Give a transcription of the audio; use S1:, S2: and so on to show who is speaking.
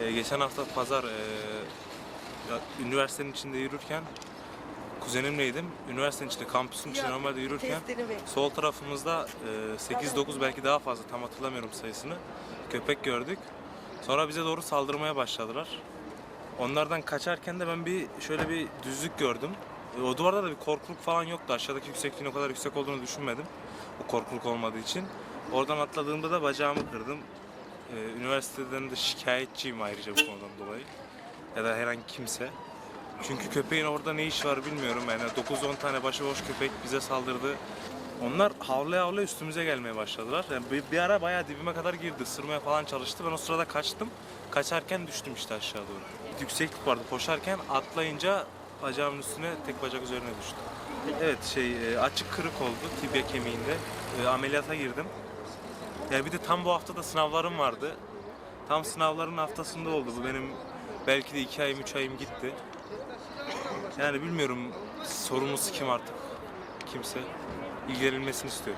S1: Ee, geçen hafta pazar ee, ya, üniversitenin içinde yürürken kuzenimleydim. Üniversitenin içinde, kampüsün içinde normalde yürürken sol tarafımızda ee, 8-9 belki daha fazla tam hatırlamıyorum sayısını köpek gördük. Sonra bize doğru saldırmaya başladılar. Onlardan kaçarken de ben bir şöyle bir düzlük gördüm. E, O duvarda da bir korkuluk falan yoktu. Aşağıdaki yüksekliğin o kadar yüksek olduğunu düşünmedim. O korkuluk olmadığı için. Oradan atladığımda da bacağımı kırdım. Ee, üniversiteden de şikayetçiyim ayrıca bu konudan dolayı. Ya da herhangi kimse. Çünkü köpeğin orada ne iş var bilmiyorum. Yani 9-10 tane başıboş köpek bize saldırdı. Onlar havlaya havlaya üstümüze gelmeye başladılar. Yani bir, bir ara bayağı dibime kadar girdi. Isırmaya falan çalıştı. Ben o sırada kaçtım. Kaçarken düştüm işte aşağı doğru. Yükseklik vardı. Koşarken atlayınca bacağımın üstüne tek bacak üzerine düştüm. Evet şey e, açık kırık oldu tibia kemiğinde. E, ameliyata girdim. Yani bir de tam bu hafta da sınavlarım vardı. Tam sınavların haftasında oldu bu benim belki de iki ayım üç ayım gitti. Yani bilmiyorum sorumlusu kim artık kimse ilgilenilmesini istiyor.